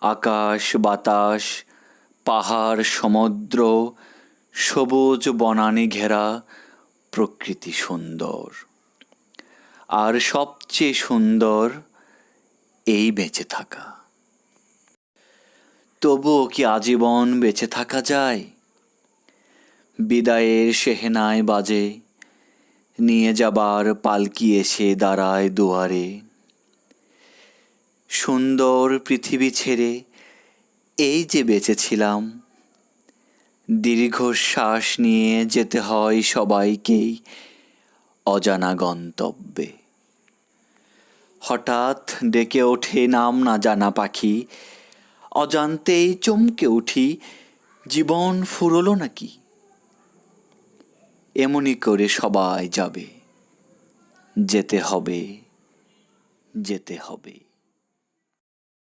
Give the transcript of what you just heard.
আকাশ, বাতাস, পাহাড়, সমুদ্র, সবুজ বনানি ঘেরা প্রকৃতি সুন্দর। আর সবচেয়ে সুন্দর এই বেঁচে থাকা। তবুও কি আজীবন বেঁচে থাকা যায়? বিদায়ের সেহেনায় বাজে, নিয়ে যাবার পালকি এসে দাঁড়ায় দুয়ারে। সুন্দর পৃথিবী ছেড়ে এই যে বেঁচেছিলাম দীর্ঘশ্বাস নিয়ে যেতে হয় সবাইকেই অজানা গন্তব্যে। হঠাৎ ডেকে ওঠে নাম না জানা পাখি, অজান্তেই চমকে উঠি, জীবন ফুরলো নাকি? এমনি করে সবাই যাবে, যেতে হবে যেতে হবে।